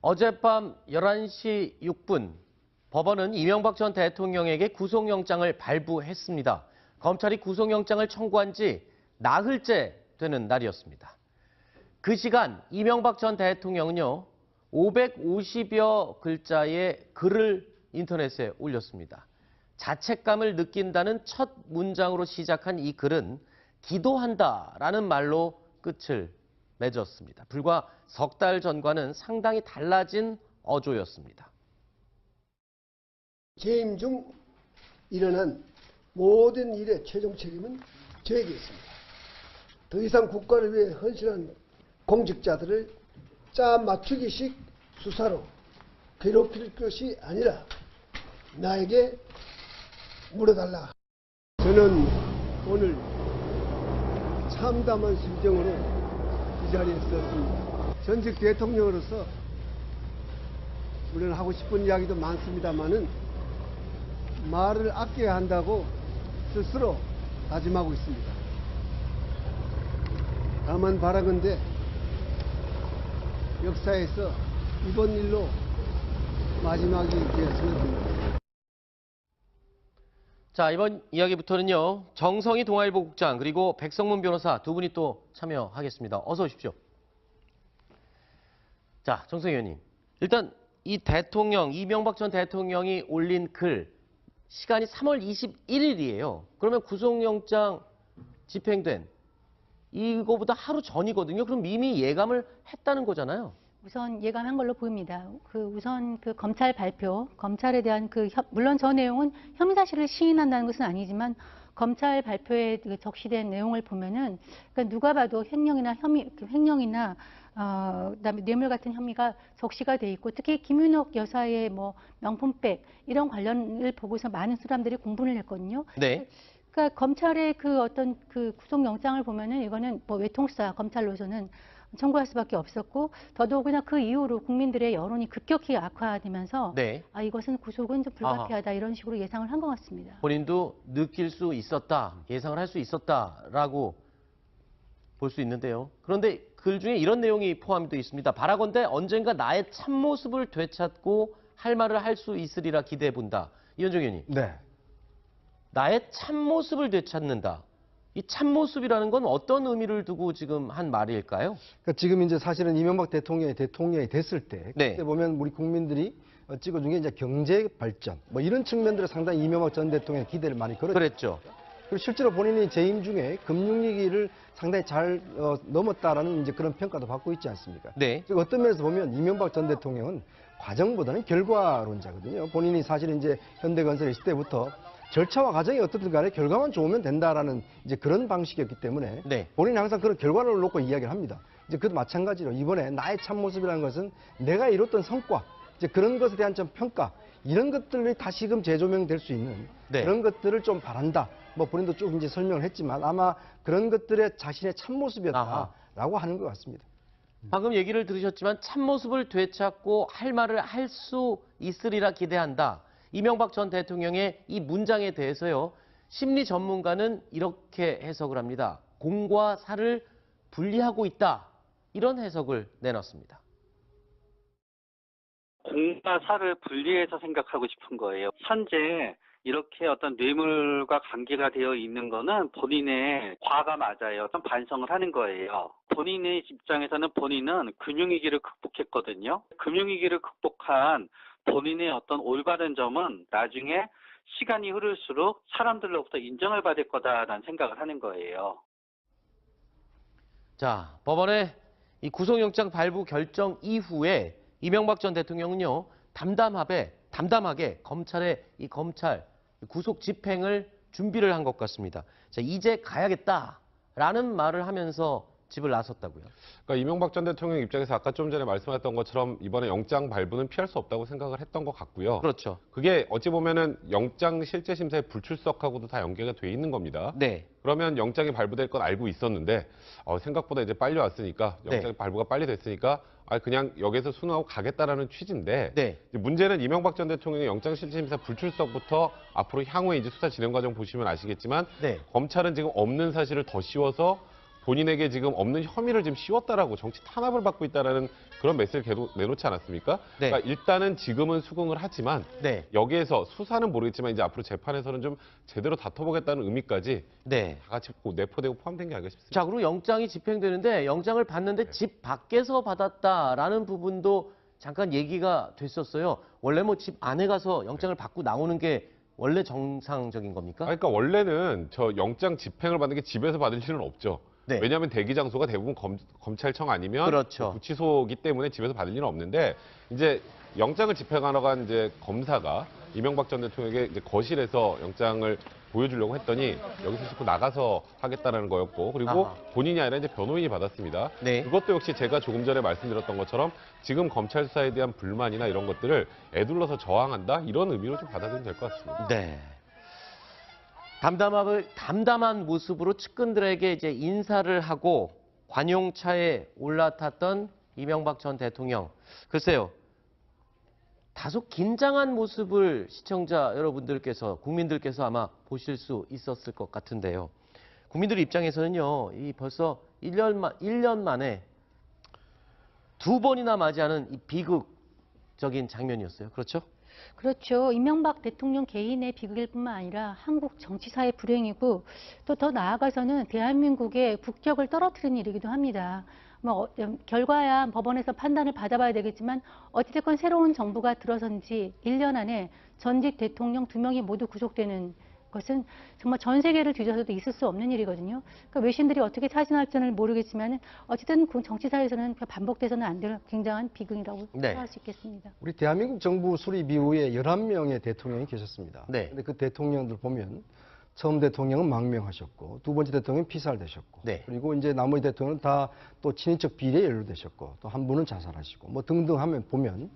어젯밤 11시 6분 법원은 이명박 전 대통령에게 구속영장을 발부했습니다. 검찰이 구속영장을 청구한 지 나흘째 되는 날이었습니다. 그 시간 이명박 전 대통령은요 550여 글자의 글을 인터넷에 올렸습니다. 자책감을 느낀다는 첫 문장으로 시작한 이 글은 기도한다라는 말로 끝을 맺었습니다. 불과 석 달 전과는 상당히 달라진 어조였습니다. 재임 중 일어난 모든 일의 최종 책임은 저에게 있습니다. 더 이상 국가를 위해 헌신한 공직자들을 짜 맞추기식 수사로 괴롭힐 것이 아니라 나에게 물어달라. 저는 오늘 참담한 심정으로 이 자리에 섰습니다. 전직 대통령으로서 물론 하고 싶은 이야기도 많습니다만은 말을 아껴야 한다고 스스로 다짐하고 있습니다. 다만 바라건대 역사에서 이번 일로 마지막이 되었으면 합니다. 자, 이번 이야기부터는요. 정성희 동아일보 국장 그리고 백성문 변호사 두 분이 또 참여하겠습니다. 어서 오십시오. 자, 정성희 의원님. 일단 이 대통령 이명박 전 대통령이 올린 글 시간이 3월 21일이에요. 그러면 구속영장 집행된 이거보다 하루 전이거든요. 그럼 이미 예감을 했다는 거잖아요. 우선 예감한 걸로 보입니다. 그 우선 그 검찰 발표, 검찰에 대한 그 혐- 물론 저 내용은 혐의 사실을 시인한다는 것은 아니지만 검찰 발표에 그 적시된 내용을 보면은 그러니까 누가 봐도 횡령이나 혐의, 그 횡령이나 어, 그다음에 뇌물 같은 혐의가 적시가 돼 있고 특히 김윤옥 여사의 뭐 명품백 이런 관련을 보고서 많은 사람들이 공분을 했거든요. 네. 그러니까 검찰의 그 어떤 그 구속영장을 보면은 이거는 뭐 외통수사 검찰로서는 청구할 수밖에 없었고 더더욱이나 그 이후로 국민들의 여론이 급격히 악화되면서 네. 아 이것은 구속은 좀 불가피하다 이런 식으로 예상을 한 것 같습니다. 본인도 느낄 수 있었다, 예상을 할 수 있었다라고 볼 수 있는데요. 그런데 글 중에 이런 내용이 포함되어 있습니다. 바라건대 언젠가 나의 참모습을 되찾고 할 말을 할 수 있으리라 기대해 본다. 이현정 의원님, 네. 나의 참모습을 되찾는다. 이 참모습이라는 건 어떤 의미를 두고 지금 한 말일까요? 그러니까 지금 이제 사실은 이명박 대통령이 대통령이 됐을 때 네. 그때 보면 우리 국민들이 어, 찍어준 게 이제 경제 발전 뭐 이런 측면들을 상당히 이명박 전 대통령 기대를 많이 걸었죠. 그랬죠. 그리고 실제로 본인이 재임 중에 금융위기를 상당히 잘 어, 넘었다라는 이제 그런 평가도 받고 있지 않습니까? 네. 즉 어떤 면에서 보면 이명박 전 대통령은 과정보다는 결과론자거든요. 본인이 사실 이제 현대건설에 있을 때부터 절차와 과정이 어떻든 간에 결과만 좋으면 된다라는 이제 그런 방식이었기 때문에 네. 본인이 항상 그런 결과를 놓고 이야기를 합니다. 이제 그도 마찬가지로 이번에 나의 참모습이라는 것은 내가 이뤘던 성과, 이제 그런 것에 대한 좀 평가, 이런 것들이 다시금 재조명될 수 있는 네. 그런 것들을 좀 바란다. 뭐 본인도 쭉 이제 설명을 했지만 아마 그런 것들의 자신의 참모습이었다라고 하는 것 같습니다. 방금 얘기를 들으셨지만 참모습을 되찾고 할 말을 할 수 있으리라 기대한다. 이명박 전 대통령의 이 문장에 대해서요. 심리 전문가는 이렇게 해석을 합니다. 공과 사를 분리하고 있다. 이런 해석을 내놨습니다. 공과 사를 분리해서 생각하고 싶은 거예요. 현재 이렇게 어떤 뇌물과 관계가 되어 있는 거는 본인의 과가 맞아요. 어떤 반성을 하는 거예요. 본인의 입장에서는 본인은 금융위기를 극복했거든요. 금융위기를 극복한 본인의 어떤 올바른 점은 나중에 시간이 흐를수록 사람들로부터 인정을 받을 거다라는 생각을 하는 거예요. 자, 법원의 이 구속영장 발부 결정 이후에 이명박 전 대통령은요, 담담하게, 담담하게 검찰의 이 검찰 구속 집행을 준비를 한 것 같습니다. 자, 이제 가야겠다라는 말을 하면서 집을 나섰다고요. 그러니까 이명박 전 대통령 입장에서 아까 좀 전에 말씀하셨던 것처럼 이번에 영장 발부는 피할 수 없다고 생각을 했던 것 같고요. 그렇죠. 그게 어찌 보면은 영장 실제 심사에 불출석하고도 다 연계가 돼 있는 겁니다. 네. 그러면 영장이 발부될 건 알고 있었는데 어, 생각보다 이제 빨리 왔으니까 영장 네. 발부가 빨리 됐으니까 아 그냥 여기서 순응하고 가겠다라는 취지인데 네. 문제는 이명박 전 대통령의 영장 실제 심사 불출석부터 앞으로 향후에 이제 수사 진행 과정 보시면 아시겠지만 네. 검찰은 지금 없는 사실을 더 씌워서 본인에게 지금 없는 혐의를 지금 씌웠다라고 정치 탄압을 받고 있다라는 그런 메시지를 계속 내놓지 않았습니까? 네. 그러니까 일단은 지금은 수긍을 하지만 네. 여기에서 수사는 모르겠지만 이제 앞으로 재판에서는 좀 제대로 다퉈보겠다는 의미까지 네. 다 같이 고- 내포되고 포함된 게 아닌가 싶습니다. 자, 그리고 영장이 집행되는데 영장을 받는데 집 밖에서 받았다라는 부분도 잠깐 얘기가 됐었어요. 원래 뭐 집 안에 가서 영장을 받고 나오는 게 원래 정상적인 겁니까? 아, 그러니까 원래는 저 영장 집행을 받는 게 집에서 받을 일은 없죠. 네. 왜냐하면 대기 장소가 대부분 검, 검찰청 아니면 그렇죠. 구치소기 때문에 집에서 받을 일은 없는데 이제 영장을 집행하러 간 이제 검사가 이명박 전 대통령에게 이제 거실에서 영장을 보여주려고 했더니 여기서 자꾸 나가서 하겠다는 거였고 그리고 아하. 본인이 아니라 이제 변호인이 받았습니다. 네. 그것도 역시 제가 조금 전에 말씀드렸던 것처럼 지금 검찰 수사에 대한 불만이나 이런 것들을 애둘러서 저항한다 이런 의미로 좀 받아들이면 될 것 같습니다. 네. 담담함을 담담한 모습으로 측근들에게 이제 인사를 하고 관용차에 올라탔던 이명박 전 대통령. 글쎄요. 다소 긴장한 모습을 시청자 여러분들께서 국민들께서 아마 보실 수 있었을 것 같은데요. 국민들 입장에서는요. 이 벌써 1년 만 1년 만에 두 번이나 맞이하는 이 비극적인 장면이었어요. 그렇죠? 그렇죠. 이명박 대통령 개인의 비극일 뿐만 아니라 한국 정치사의 불행이고 또 더 나아가서는 대한민국의 국격을 떨어뜨린 일이기도 합니다. 뭐 어, 음, 결과야 법원에서 판단을 받아봐야 되겠지만 어찌됐건 새로운 정부가 들어선 지 1년 안에 전직 대통령 두 명이 모두 구속되는 것은 정말 전 세계를 뒤져서도 있을 수 없는 일이거든요. 그러니까 외신들이 어떻게 사진할지는 모르겠지만 어쨌든 그 정치사에서는 반복돼서는 안 될 굉장한 비극이라고 네. 생각할 수 있겠습니다. 우리 대한민국 정부 수립 이후에 11명의 대통령이 계셨습니다. 네. 근데 그 대통령들 보면 처음 대통령은 망명하셨고 두 번째 대통령은 피살되셨고 네. 그리고 이제 나머지 대통령은 다 또 친인척 비리에 연루되셨고 또 한 분은 자살하시고 뭐 등등 하면 보면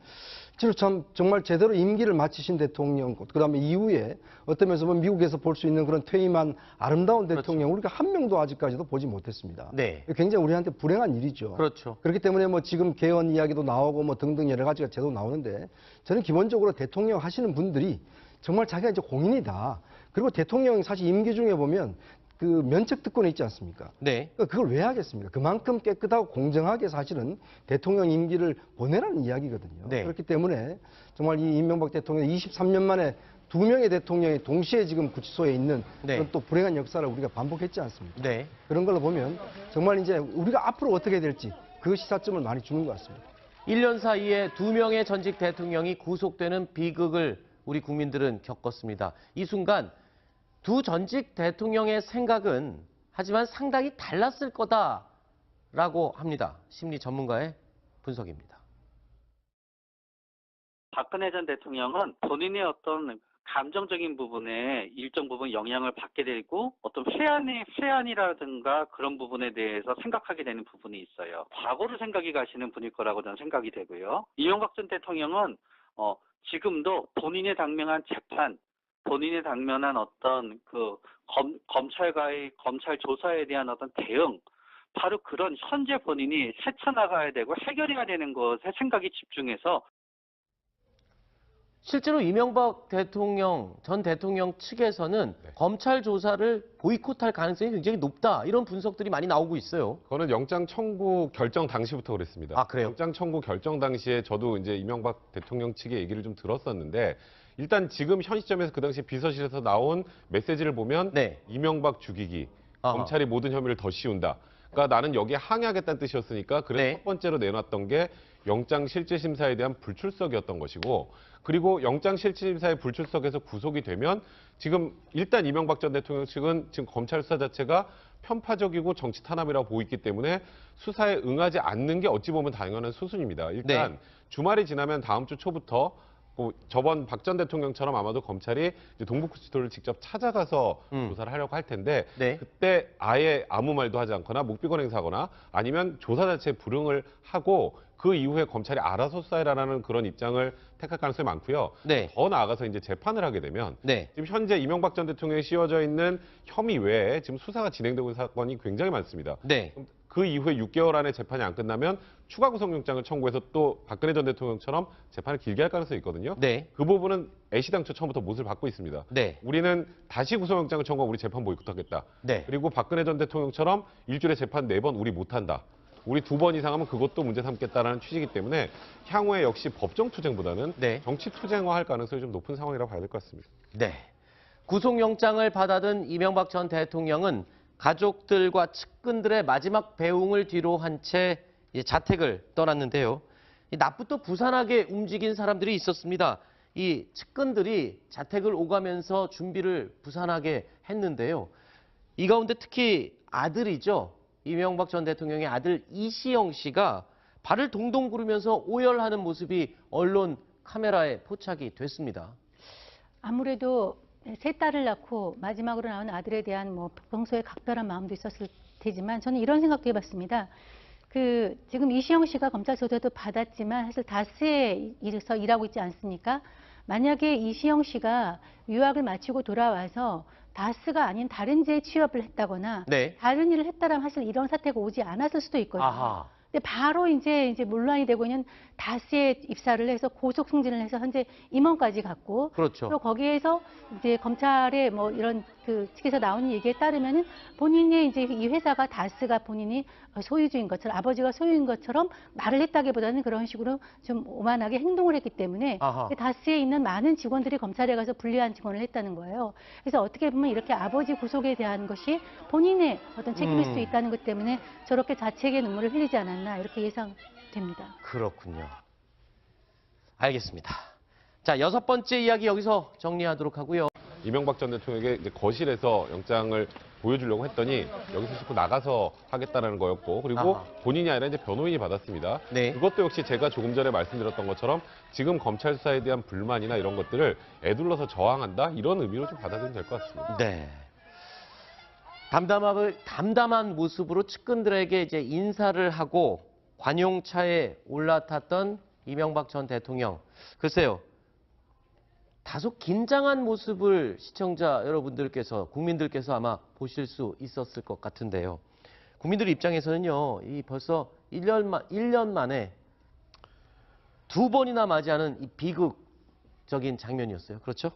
참 정말 제대로 임기를 마치신 대통령 그다음에 이후에 어떤 면에서 보면 미국에서 볼 수 있는 그런 퇴임한 아름다운 대통령 우리가 한 명도 아직까지도 보지 못했습니다. 네. 굉장히 우리한테 불행한 일이죠. 그렇죠. 그렇기 때문에 뭐 지금 개헌 이야기도 나오고 뭐 등등 여러 가지가 제도 나오는데 저는 기본적으로 대통령 하시는 분들이 정말 자기가 이제 공인이다. 그리고 대통령 사실 임기 중에 보면 그 면책 특권이 있지 않습니까? 네. 그러니까 그걸 왜 하겠습니까? 그만큼 깨끗하고 공정하게 사실은 대통령 임기를 보내라는 이야기거든요. 네. 그렇기 때문에 정말 이 이명박 대통령 23년 만에 두 명의 대통령이 동시에 지금 구치소에 있는 네. 그런 또 불행한 역사를 우리가 반복했지 않습니까? 네. 그런 걸로 보면 정말 이제 우리가 앞으로 어떻게 될지 그 시사점을 많이 주는 것 같습니다. 1년 사이에 두 명의 전직 대통령이 구속되는 비극을 우리 국민들은 겪었습니다. 이 순간 두 전직 대통령의 생각은 하지만 상당히 달랐을 거다라고 합니다. 심리 전문가의 분석입니다. 박근혜 전 대통령은 본인의 어떤 감정적인 부분에 일정 부분 영향을 받게 되고 어떤 회한의 회한이라든가 그런 부분에 대해서 생각하게 되는 부분이 있어요. 과거를 생각이 가시는 분일 거라고 저는 생각이 되고요. 이명박 전 대통령은 어, 지금도 본인의 당면한 재판, 본인의 당면한 어떤 그 검, 검찰과의 검찰 조사에 대한 어떤 대응, 바로 그런 현재 본인이 헤쳐나가야 되고 해결해야 되는 것에 생각이 집중해서 실제로 이명박 대통령 전 대통령 측에서는 네. 검찰 조사를 보이콧할 가능성이 굉장히 높다 이런 분석들이 많이 나오고 있어요. 그거는 영장 청구 결정 당시부터 그랬습니다. 아, 그래요? 영장 청구 결정 당시에 저도 이제 이명박 대통령 측의 얘기를 좀 들었었는데 일단 지금 현 시점에서 그 당시 비서실에서 나온 메시지를 보면 네. 이명박 죽이기, 아하. 검찰이 모든 혐의를 더 씌운다. 그러니까 나는 여기에 항의하겠다는 뜻이었으니까 그래서 네. 첫 번째로 내놨던 게 영장 실질 심사에 대한 불출석이었던 것이고 그리고 영장 실질 심사의 불출석에서 구속이 되면 지금 일단 이명박 전 대통령 측은 지금 검찰 수사 자체가 편파적이고 정치 탄압이라고 보고 있기 때문에 수사에 응하지 않는 게 어찌 보면 당연한 수순입니다. 일단 네. 주말이 지나면 다음 주 초부터 뭐 저번 박 전 대통령처럼 아마도 검찰이 이제 동북구치소를 직접 찾아가서 음. 조사를 하려고 할 텐데 네. 그때 아예 아무 말도 하지 않거나 묵비권 행사하거나 아니면 조사 자체에 불응을 하고 그 이후에 검찰이 알아서 수사해라라는 그런 입장을 택할 가능성이 많고요. 네. 더 나아가서 이제 재판을 하게 되면 네. 지금 현재 이명박 전 대통령이 씌워져 있는 혐의 외에 지금 수사가 진행되고 있는 사건이 굉장히 많습니다. 네. 그 이후에 6개월 안에 재판이 안 끝나면 추가 구속영장을 청구해서 또 박근혜 전 대통령처럼 재판을 길게 할 가능성이 있거든요. 네. 그 부분은 애시당초 처음부터 못을 받고 있습니다. 네. 우리는 다시 구속영장을 청구하고 우리 재판 보이콧하겠다. 네. 그리고 박근혜 전 대통령처럼 일주일에 재판 네 번 우리 못한다. 우리 두 번 이상 하면 그것도 문제 삼겠다라는 취지이기 때문에 향후에 역시 법정 투쟁보다는 네. 정치 투쟁화할 가능성이 좀 높은 상황이라고 봐야 될 것 같습니다. 네. 구속영장을 받아든 이명박 전 대통령은 가족들과 측근들의 마지막 배웅을 뒤로 한 채 자택을 떠났는데요. 이 낮부터 부산하게 움직인 사람들이 있었습니다. 이 측근들이 자택을 오가면서 준비를 부산하게 했는데요. 이 가운데 특히 아들이죠. 이명박 전 대통령의 아들 이시영 씨가 발을 동동 구르면서 오열하는 모습이 언론 카메라에 포착이 됐습니다. 아무래도 세 딸을 낳고 마지막으로 낳은 아들에 대한 뭐 평소에 각별한 마음도 있었을 테지만 저는 이런 생각도 해봤습니다. 그 지금 이시영 씨가 검찰 조사도 받았지만 사실 다스에 일에서 일하고 있지 않습니까? 만약에 이시영 씨가 유학을 마치고 돌아와서 다스가 아닌 다른 제 취업을 했다거나 네. 다른 일을 했다라면 사실 이런 사태가 오지 않았을 수도 있거든요. 아하. 근데 바로 이제 이제 논란이 되고 있는 다스에 입사를 해서 고속 승진을 해서 현재 임원까지 갔고 그렇죠. 또 거기에서 이제 검찰의 뭐 이런 그 측에서 나오는 얘기에 따르면은 본인의 이제 이 회사가 다스가 본인이 소유주인 것처럼 아버지가 소유인 것처럼 말을 했다기보다는 그런 식으로 좀 오만하게 행동을 했기 때문에 아하. 그 다스에 있는 많은 직원들이 검찰에 가서 불리한 증언을 했다는 거예요. 그래서 어떻게 보면 이렇게 아버지 구속에 대한 것이 본인의 어떤 책임일 음. 수도 있다는 것 때문에 저렇게 자책의 눈물을 흘리지 않았나 이렇게 예상 됩니다. 그렇군요. 알겠습니다. 자, 여섯 번째 이야기 여기서 정리하도록 하고요. 이명박 전 대통령에게 이제 거실에서 영장을 보여주려고 했더니 여기서 자꾸 나가서 하겠다는 거였고 그리고 아하. 본인이 아니라 이제 변호인이 받았습니다. 네. 그것도 역시 제가 조금 전에 말씀드렸던 것처럼 지금 검찰 수사에 대한 불만이나 이런 것들을 애둘러서 저항한다 이런 의미로 좀 받아들이면 될 것 같습니다. 네. 담담함을, 담담한 모습으로 측근들에게 이제 인사를 하고 관용차에 올라탔던 이명박 전 대통령. 글쎄요. 다소 긴장한 모습을 시청자 여러분들께서, 국민들께서 아마 보실 수 있었을 것 같은데요. 국민들 입장에서는요, 이 벌써 1년, 만, 1년 만에 두 번이나 맞이하는 이 비극적인 장면이었어요. 그렇죠?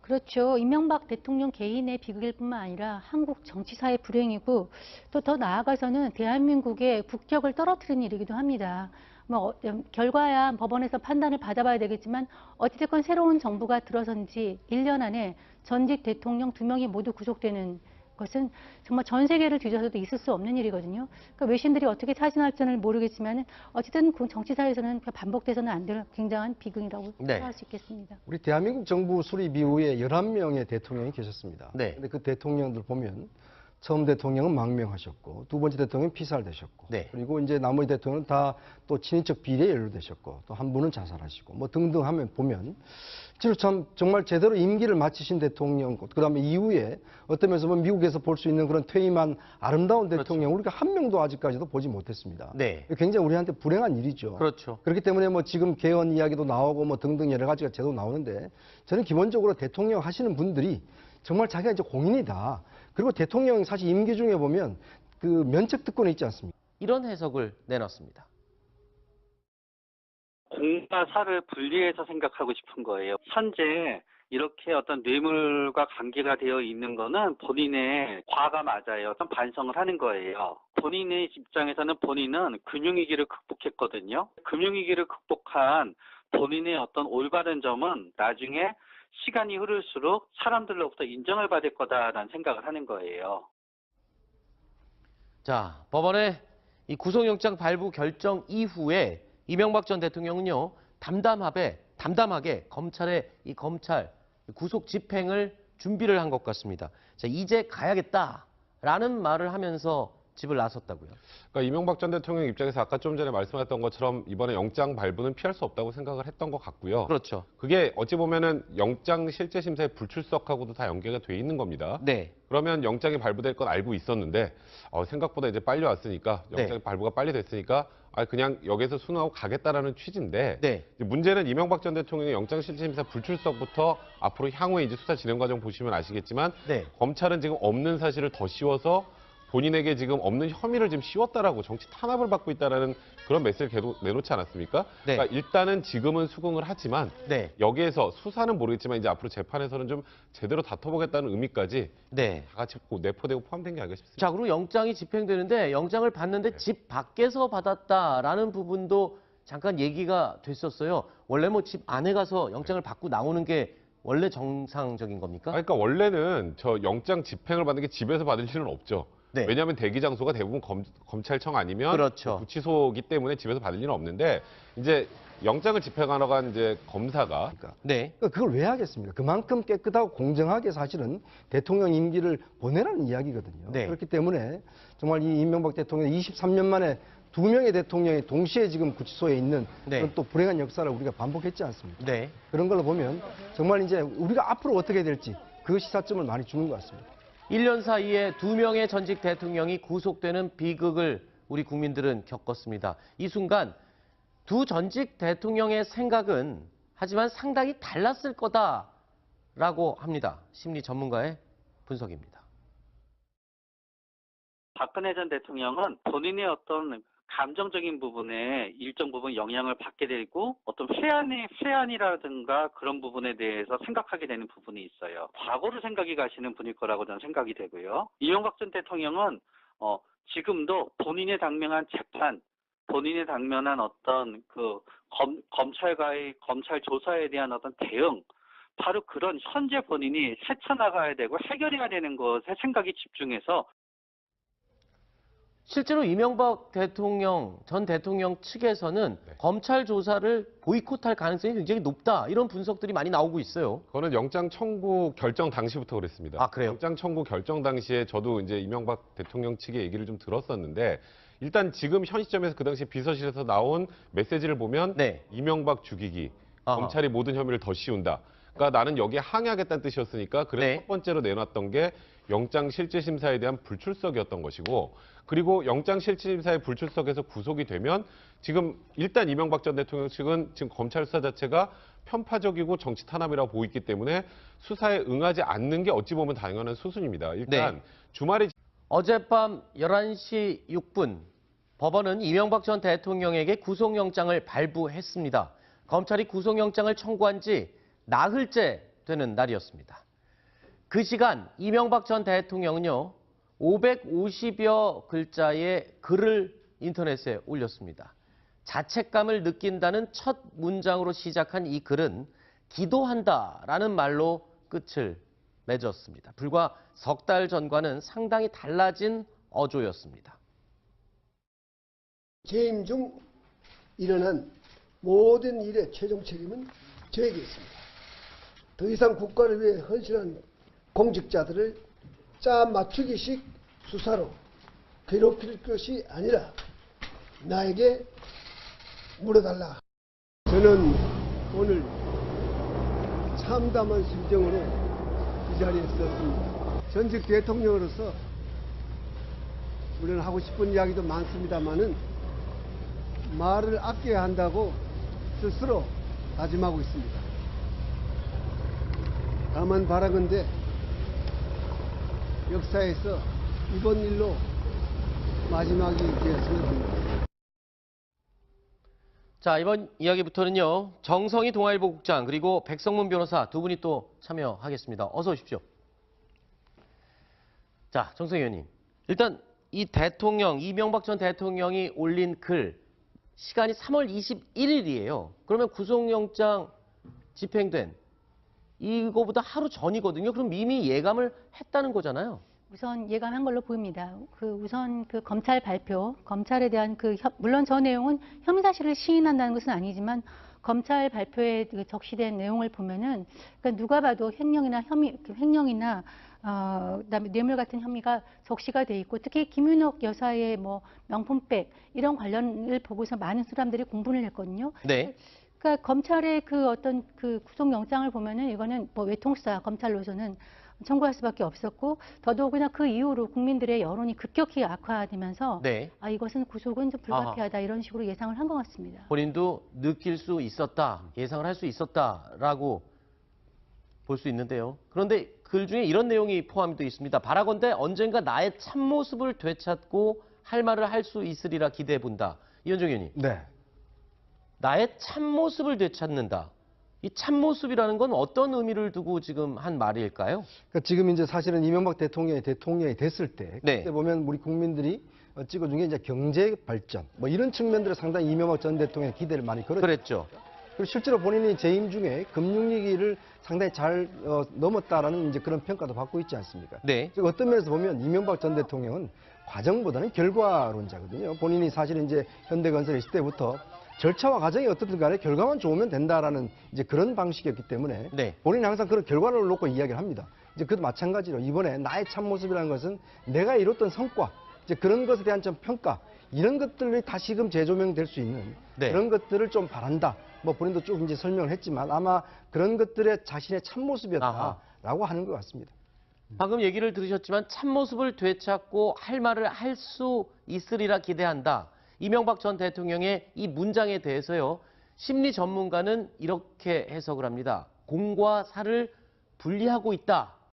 그렇죠. 이명박 대통령 개인의 비극일 뿐만 아니라 한국 정치사의 불행이고 또 더 나아가서는 대한민국의 국격을 떨어뜨린 일이기도 합니다. 뭐 어, 음, 결과야 법원에서 판단을 받아봐야 되겠지만 어찌됐건 새로운 정부가 들어선 지 1년 안에 전직 대통령 두 명이 모두 구속되는 것은 정말 전 세계를 뒤져서도 있을 수 없는 일이거든요. 그러니까 외신들이 어떻게 타진할지는 모르겠지만 어쨌든 그 정치사에서는 반복돼서는 안 될 굉장한 비극이라고 네. 생각할 수 있겠습니다. 우리 대한민국 정부 수립 이후에 11명의 대통령이 계셨습니다. 네. 근데 그 대통령들 보면 처음 대통령은 망명하셨고 두 번째 대통령은 피살되셨고 네. 그리고 이제 나머지 대통령은 다 또 친인척 비리에 연루되셨고 또 한 분은 자살하시고 뭐 등등 하면 보면 참 정말 제대로 임기를 마치신 대통령 그다음에 이후에 어떤 면에서 보면 미국에서 볼 수 있는 그런 퇴임한 아름다운 대통령 우리가 한 명도 아직까지도 보지 못했습니다. 네. 굉장히 우리한테 불행한 일이죠. 그렇죠. 그렇기 때문에 뭐 지금 개헌 이야기도 나오고 뭐 등등 여러 가지가 제도 나오는데 저는 기본적으로 대통령 하시는 분들이 정말 자기가 이제 공인이다. 그리고 대통령 사실 임기 중에 보면 그 면책 특권이 있지 않습니까? 이런 해석을 내놨습니다. 공과 사를 분리해서 생각하고 싶은 거예요. 현재 이렇게 어떤 뇌물과 관계가 되어 있는 거는 본인의 과가 맞아요. 좀 반성을 하는 거예요. 본인의 입장에서는 본인은 금융위기를 극복했거든요. 금융위기를 극복한 본인의 어떤 올바른 점은 나중에 시간이 흐를수록 사람들로부터 인정을 받을 거다라는 생각을 하는 거예요. 자, 법원의 이 구속영장 발부 결정 이후에 이명박 전 대통령은요, 담담하게, 담담하게 검찰의 이 검찰 구속 집행을 준비를 한 것 같습니다. 자, 이제 가야겠다라는 말을 하면서 집을 나섰다고요. 그러니까 이명박 전 대통령 입장에서 아까 좀 전에 말씀하셨던 것처럼 이번에 영장 발부는 피할 수 없다고 생각을 했던 것 같고요. 그렇죠. 그게 어찌 보면은 영장 실제 심사에 불출석하고도 다 연계가 돼 있는 겁니다. 네. 그러면 영장이 발부될 건 알고 있었는데 어, 생각보다 이제 빨리 왔으니까 네. 영장 발부가 빨리 됐으니까 아 그냥 여기서 순화하고 가겠다라는 취지인데 네. 문제는 이명박 전 대통령의 영장 실질 심사 불출석부터 앞으로 향후에 이제 수사 진행 과정 보시면 아시겠지만 네. 검찰은 지금 없는 사실을 더 씌워서 본인에게 지금 없는 혐의를 지금 씌웠다라고 정치 탄압을 받고 있다라는 그런 메시지를 계속 내놓지 않았습니까? 네. 그러니까 일단은 지금은 수긍을 하지만 네. 여기에서 수사는 모르겠지만 이제 앞으로 재판에서는 좀 제대로 다퉈보겠다는 의미까지 네. 다 같이 고- 내포되고 포함된 게 아닌가 싶습니다. 자, 그리고 영장이 집행되는데 영장을 받는데 집 밖에서 받았다라는 부분도 잠깐 얘기가 됐었어요. 원래 뭐 집 안에 가서 영장을 받고 나오는 게 원래 정상적인 겁니까? 아, 그러니까 원래는 저 영장 집행을 받는 게 집에서 받을 일은 없죠. 네. 왜냐하면 대기 장소가 대부분 검, 검찰청 아니면 그렇죠. 구치소이기 때문에 집에서 받을 일은 없는데 이제 영장을 집행하러 간 이제 검사가 그러니까 네. 그러니까 그걸 왜 하겠습니까? 그만큼 깨끗하고 공정하게 사실은 대통령 임기를 보내라는 이야기거든요. 네. 그렇기 때문에 정말 이 이명박 대통령 23년 만에 두 명의 대통령이 동시에 지금 구치소에 있는 네. 그런 또 불행한 역사를 우리가 반복했지 않습니까? 네. 그런 걸로 보면 정말 이제 우리가 앞으로 어떻게 될지 그 시사점을 많이 주는 것 같습니다. 1년 사이에 두 명의 전직 대통령이 구속되는 비극을 우리 국민들은 겪었습니다. 이 순간 두 전직 대통령의 생각은 하지만 상당히 달랐을 거다라고 합니다. 심리 전문가의 분석입니다. 박근혜 전 대통령은 본인의 어떤 감정적인 부분에 일정 부분 영향을 받게 되고 어떤 회한의 회한이라든가 그런 부분에 대해서 생각하게 되는 부분이 있어요. 과거를 생각이 가시는 분일 거라고 저는 생각이 되고요. 이명박 전 대통령은 어, 지금도 본인의 당면한 재판, 본인의 당면한 어떤 그 검, 검찰과의 검찰 조사에 대한 어떤 대응, 바로 그런 현재 본인이 헤쳐나가야 되고 해결해야 되는 것에 생각이 집중해서 실제로 이명박 대통령 전 대통령 측에서는 네. 검찰 조사를 보이콧할 가능성이 굉장히 높다 이런 분석들이 많이 나오고 있어요. 그거는 영장 청구 결정 당시부터 그랬습니다. 아, 그래요? 영장 청구 결정 당시에 저도 이제 이명박 대통령 측의 얘기를 좀 들었었는데 일단 지금 현 시점에서 그 당시 비서실에서 나온 메시지를 보면 네. 이명박 죽이기, 아하. 검찰이 모든 혐의를 더 씌운다. 그러니까 나는 여기에 항의하겠다는 뜻이었으니까 그래서 네. 첫 번째로 내놨던 게 영장 실질 심사에 대한 불출석이었던 것이고 그리고 영장 실질 심사에 불출석해서 구속이 되면 지금 일단 이명박 전 대통령 측은 지금 검찰 수사 자체가 편파적이고 정치 탄압이라고 보고 있기 때문에 수사에 응하지 않는 게 어찌 보면 당연한 수순입니다. 일단 네. 주말에 어젯밤 11시 6분 법원은 이명박 전 대통령에게 구속영장을 발부했습니다. 검찰이 구속영장을 청구한 지 나흘째 되는 날이었습니다. 그 시간 이명박 전 대통령은요 550여 글자의 글을 인터넷에 올렸습니다. 자책감을 느낀다는 첫 문장으로 시작한 이 글은 기도한다 라는 말로 끝을 맺었습니다. 불과 석 달 전과는 상당히 달라진 어조였습니다. 재임 중 일어난 모든 일의 최종 책임은 저에게 있습니다. 더 이상 국가를 위해 헌신한 공직자들을 짜 맞추기식 수사로 괴롭힐 것이 아니라 나에게 물어달라. 저는 오늘 참담한 심정으로 이 자리에 섰습니다. 전직 대통령으로서 물론 하고 싶은 이야기도 많습니다만은 말을 아껴야 한다고 스스로 다짐하고 있습니다. 다만 바라건대 역사에서 이번 일로 마지막이 되었으면 합니다. 자, 이번 이야기부터는요. 정성희 동아일보 국장 그리고 백성문 변호사 두 분이 또 참여하겠습니다. 어서 오십시오. 자, 정성희 의원님. 일단 이 대통령 이명박 전 대통령이 올린 글 시간이 3월 21일이에요. 그러면 구속영장 집행된 이거보다 하루 전이거든요. 그럼 이미 예감을 했다는 거잖아요. 우선 예감한 걸로 보입니다. 그 우선 그 검찰 발표, 검찰에 대한 그 혐- 물론 저 내용은 혐의 사실을 시인한다는 것은 아니지만 검찰 발표에 그 적시된 내용을 보면은 그러니까 누가 봐도 횡령이나 혐의, 그 횡령이나 어, 그다음에 뇌물 같은 혐의가 적시가 돼 있고 특히 김윤옥 여사의 뭐 명품백 이런 관련을 보고서 많은 사람들이 공분을 했거든요. 네. 그러니까 검찰의 그 어떤 그 구속영장을 보면은 이거는 뭐 외통수사 검찰로서는 청구할 수밖에 없었고 더더욱이나 그 이후로 국민들의 여론이 급격히 악화되면서 네. 아 이것은 구속은 좀 불가피하다 이런 식으로 예상을 한 것 같습니다. 본인도 느낄 수 있었다, 예상을 할 수 있었다라고 볼 수 있는데요. 그런데 글 중에 이런 내용이 포함이 되어 있습니다. 바라건대 언젠가 나의 참모습을 되찾고 할 말을 할 수 있으리라 기대해 본다. 이현정 의원님, 네. 나의 참모습을 되찾는다. 이 참모습이라는 건 어떤 의미를 두고 지금 한 말일까요? 그러니까 지금 이제 사실은 이명박 대통령이 대통령이 됐을 때 네. 그때 보면 우리 국민들이 어, 찍어준 게 이제 경제 발전 뭐 이런 측면들을 상당히 이명박 전 대통령의 기대를 많이 걸었죠. 그랬죠. 그리고 실제로 본인이 재임 중에 금융위기를 상당히 잘 어, 넘었다라는 이제 그런 평가도 받고 있지 않습니까? 네. 즉 어떤 면에서 보면 이명박 전 대통령은 과정보다는 결과론자거든요. 본인이 사실 이제 현대건설 있을 때부터 절차와 과정이 어떻든 간에 결과만 좋으면 된다라는 이제 그런 방식이었기 때문에 네. 본인이 항상 그런 결과를 놓고 이야기를 합니다. 이제 그도 마찬가지로 이번에 나의 참모습이라는 것은 내가 이뤘던 성과, 이제 그런 것에 대한 좀 평가, 이런 것들이 다시금 재조명될 수 있는 네. 그런 것들을 좀 바란다. 뭐 본인도 쭉 이제 설명을 했지만 아마 그런 것들의 자신의 참모습이었다라고 하는 것 같습니다. 방금 얘기를 들으셨지만 참모습을 되찾고 할 말을 할 수 있으리라 기대한다. 이명박 전 대통령의 이 문장에 대해서요. 심리 전문가는 이렇게 해석을 합니다. 공과 사를 분리하고 있다.